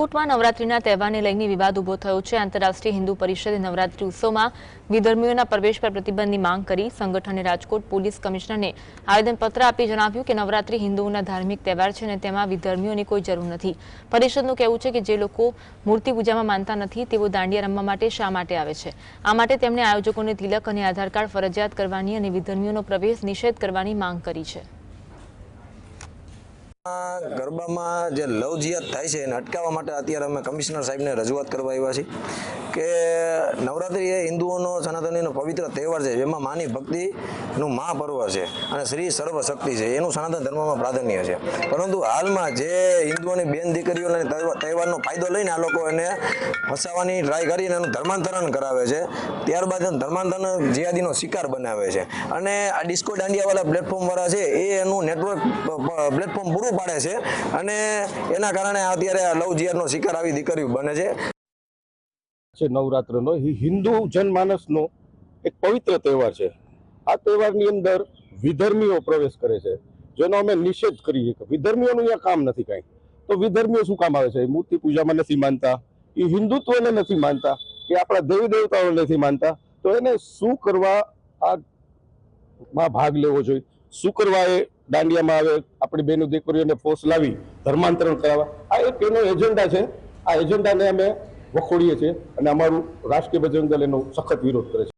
રાજકોટમાં નવરાત્રીના તહેવારને લઈને વિવાદ ઊભો થયો છે. આંતરરાષ્ટ્રીય હિન્દુ પરિષદે નવરાત્રી ઉત્સવમાં વિધર્મીઓના પ્રવેશ પર પ્રતિબંધની માંગ કરી સંગઠને રાજકોટ પોલીસ કમિશનરને આવેદનપત્ર આપી જણાવ્યું કે નવરાત્રી હિન્દુઓના ધાર્મિક તહેવાર છે અને તેમાં વિધર્મીઓની કોઈ જરૂર નથી. પરિષદનું કહેવું છે કે જે લોકો મૂર્તિ પૂજામાં માનતા નથી, તેઓ દાંડિયા રમવા માટે શા માટે આવે છે? આ માટે તેમણે આયોજકોને તિલક અને આધાર કાર્ડ ફરજિયાત કરવાની અને વિધર્મીઓનો પ્રવેશ નિષેધ કરવાની માંગ કરી છે. ગરબામાં જે લવ જિયાદ થાય છે એને અટકાવવા માટે અત્યારે અમે કમિશનર સાહેબને રજૂઆત કરવા આવ્યા છીએ. કે નવરાત્રિ એ હિન્દુઓનો સનાતનીનો પવિત્ર તહેવાર છે, જેમાં માની ભક્તિનું મહાપર્વ છે અને શ્રી સર્વશક્તિ છે, એનું સનાતન ધર્મમાં પ્રાધાન્ય છે. પરંતુ હાલમાં જે હિન્દુઓની બેન દીકરીઓને તહેવારનો ફાયદો લઈને આ લોકો એને ફસાવાની ટ્રાય કરીને એનું ધર્માંતરણ કરાવે છે, ત્યારબાદ ધર્માંતરણ જિયાદીનો શિકાર બનાવે છે. અને આ ડિસ્કો દાંડિયાવાળા પ્લેટફોર્મવાળા છે, એ એનું નેટવર્ક પ્લેટફોર્મ પૂરું પાડે છે અને એના કારણે અત્યારે લવ જિયાદનો શિકાર આવી દીકરીઓ બને છે. છે નવરાત્રનો, એ હિન્દુ જનમાનસનો એક પવિત્ર તહેવાર છે. આ તહેવારની અંદર વિધર્મીઓ પ્રવેશ કરે છે, જેનો અમે નિષેધ કરીએ કે વિધર્મીઓનું અહીંયા કામ નથી કાંઈ. તો વિધર્મીઓ શું કામ આવે છે? મૂર્તિ પૂજામાં નથી માનતા, એ હિન્દુત્વને નથી માનતા, એ આપણા દેવી દેવતાઓને નથી માનતા. તો એને શું કરવા આ ભાગ લેવો જોઈએ? શું કરવા એ દાંડિયામાં આવે, આપણી બેનો દીકરીઓને ફોર્સ લાવી, ધર્માંતરણ કરાવવા? આ એક એનો એજન્ડા છે. આ એજન્ડાને અમે વખોડીએ છીએ અને અમારું રાષ્ટ્રીય બજરંગ દળ એનો સખત વિરોધ કરે છે.